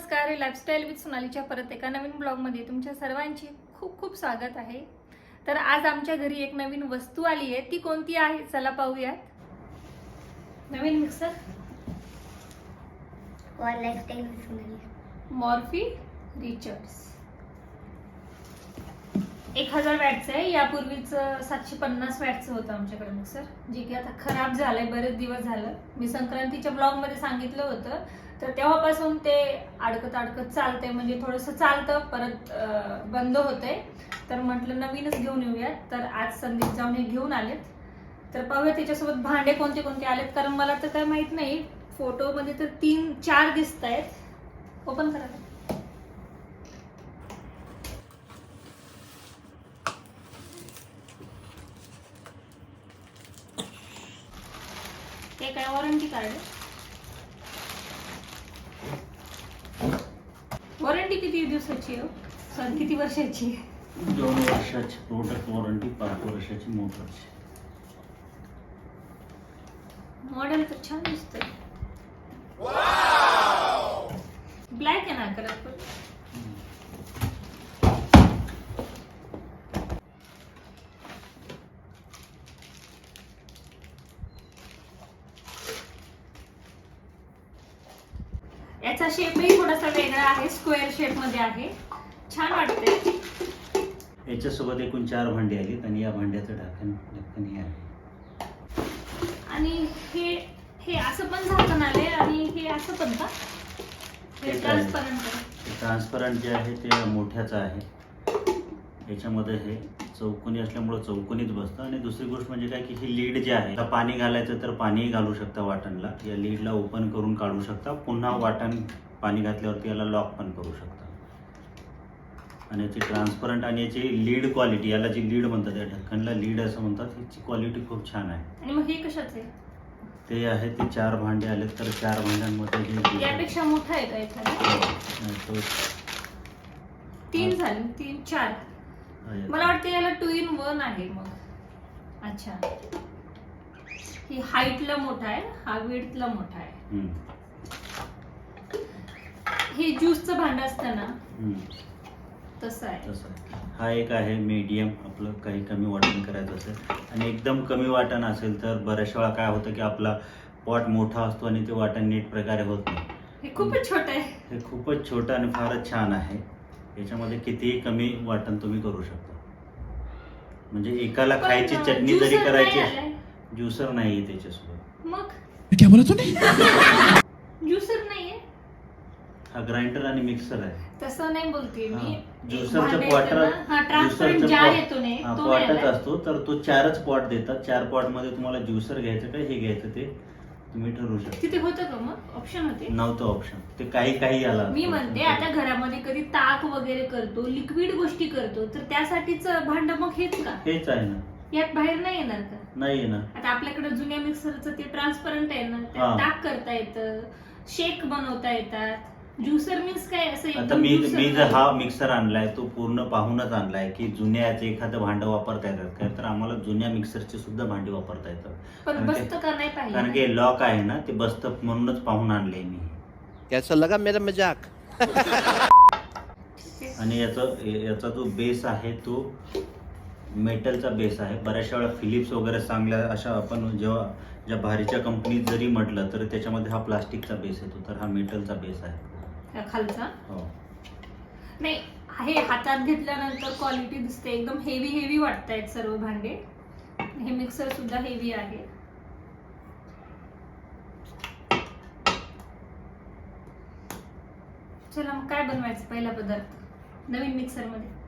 नमस्कार lifestyle with सोनालीच्या परत एका नवीन ब्लॉगमध्ये तुमच्या सर्वांचे खूप खूप स्वागत आहे. तर आज आमच्या घरी एक नवीन वस्तू आली आहे. ती कोणती आहे? चला पाहूयात. नवीन मिक्सर मॉर्फी रिचर्ड्स एक हजार वॅटचं आहे. यापूर्वीच सातशे पन्नास वॅटचं होतं आमच्याकडे मिक्सर जे की आता खराब झालंय बरेच दिवस झालं. मी संक्रांतीच्या ब्लॉगमध्ये सांगितलं होतं. तर तेव्हापासून ते अडकत अडकत चालतंय म्हणजे थोडंसं चालतं परत बंद होतंय. तर म्हटलं नवीनच घेऊन येऊयात. तर आज संदीप जाऊन हे घेऊन आलेत. तर पाहूया त्याच्यासोबत भांडे कोणते कोणते आलेत कारण मला तर काय माहीत नाही. फोटोमध्ये तर तीन चार दिसत आहेत ओपन करा. काय वॉरंटी कार्ड वॉरंटी किती दिवसाची आहे हो? सॉरी किती वर्षाची आहे? दोन वर्षाची. प्रोडक्ट वॉरंटी पाच वर्षाची मोटरची मॉडेल तर छान दिसतंय. ब्लॅक आहे ना करत पण? याचा शेपही थोडासा वेगळा आहे स्क्वेअर शेपमध्ये आहे. छान वाटतंय. याच्यासोबत एकूण चार भांडी आलीत आणि या भांड्याचं ढाकण ढक्कन हे आहे. आणि हे हे असं पण झाकण आले आणि हे असं पण का? हे? ट्रान्सपरंट ट्रान्सपरंट जे आहे ते मोठ्याचं आहे. याच्यामध्ये हे चौकोनी असल्यामुळं चौकोनीच बसतं. आणि दुसरी गोष्ट म्हणजे काय की ही लीड जे आहे पाणी घालायचं तर पाणी घालू शकता वाटणला. या लीडला ओपन करून काढू शकता. पुन्हा वाटण पाणी घातल्यावरती याला लॉक पण करू शकता. आणि याची ट्रान्सपरंट आणि याची लीड क्वालिटी याला जी लीड म्हणतात या ढक्कनला लीड असं म्हणतात हिची क्वालिटी खूप छान आहे. आणि मग हे कशाचं? ते आहे ते चार भांडे आले तर चार भांड्यांमध्ये जे यापेक्षा मोठा आहे का एखादा? नाही, तो तीन झाले तीन चार. मला वाटतं याला टू इन वन आहे मग. अच्छा. ही हाईटला मोठा आहे हा विडथला मोठा आहे. हे ज्यूसचं भांड असतं ना हम्म, तसं आहे. तसं आहे. हा एक आहे मीडियम आपलं काही कमी वाटण करायचं असेल. आणि एकदम कमी वाटण असेल तर बऱ्याच वेळा काय होतं की आपला पॉट मोठा असतो आणि ते वाटण नीट प्रकारे होत नाही. हे खूपच छोटं आहे. हे खूपच छोटं आणि फारच छान आहे. याच्यामध्ये कितीही कमी वाटण तुम्ही करू शकता. म्हणजे एकाला खायची चटणी जरी करायची नाही आलंय. ज्युसर नाही त्याच्यासोबत. मग? क्या बोला तूने? ज्युसर नाहीये हा ग्राइंडर आणि मिक्सर आहे. तसं नाही बोलते मी. हा. एक ज्युसरचं भांडं ना, हा ट्रान्सपरंट ज्युसरचं जार पॉट- येतो ने हा तो नाही पॉटच आलाय. असतो तर तो चारच पॉट देतात. चार पॉटमध्ये तुम्हाला ज्युसर घ्यायचं का हे घ्यायचं ते. तुम्ही ठरवू शकता. तिथे होतं का मग? ऑप्शन होते? नव्हतं ऑप्शन ते काही काही आला मी म्हणते आता घरामध्ये कधी ताक वगैरे करतो लिक्विड गोष्टी करतो तर त्यासाठीच भांड मग हेच का? हेच आहे ना. यात बाहेर नाही येणार का? नाही ना आता आपल्याकडे जुन्या मिक्सरचं ते ट्रान्सपरंट आहे ना हा. त्यात ताक करता येतं शेक बनवता येतात. ज्युसर मीन्स काय? असं आता मी मी जर. हा मिक्सर आणलाय तो पूर्ण पाहूनच आणलाय की जुन्या याचं एखादं भांडं वापरता येतात. काय तर आम्हाला जुन्या मिक्सरची सुद्धा भांडी वापरता येतात. पण कारण बसतं का नाही कारण पाहिजे की लॉक आहे ना ते बसतं म्हणूनच पाहून आणलंय मी. कैसा लगा मेरा मजाक. आणि याचा याचा जो बेस आहे तो मेटलचा बेस आहे. बऱ्याचशा वेळा फिलिप्स वगैरे चांगल्या अशा आपण जेव्हा ज्या भारीच्या कंपनीत जरी म्हटलं तर त्याच्यामध्ये हा प्लास्टिकचा बेस येतो तर हा मेटलचा बेस आहे. हा खालचा. हो. नाही हे हातात घेतल्यानंतर क्वालिटी दिसते. एकदम हेवी हेवी वाटतायत सर्व भांडे. हे मिक्सर सुद्धा हेवी आहे. चला मग काय बनवायचं पहिला पदार्थ? नवीन मिक्सरमध्ये.